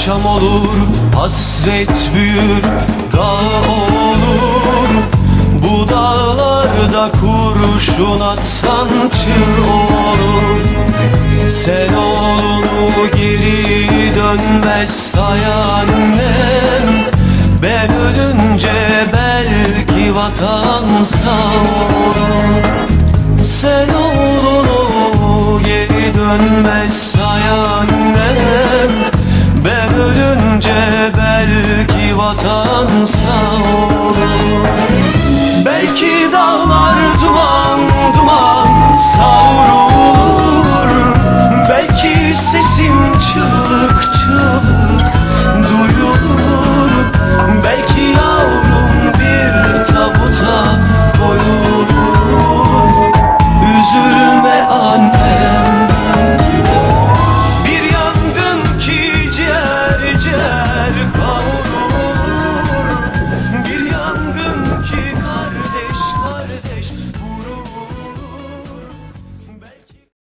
akşam olur Hasret büyür dağ olur. Bu dağlarda kurşun atsan çığ olur. Sen oğlunu geri dönmez say annem Ben ölünce belki vatan sağ olur Sen oğlunu geri dönmez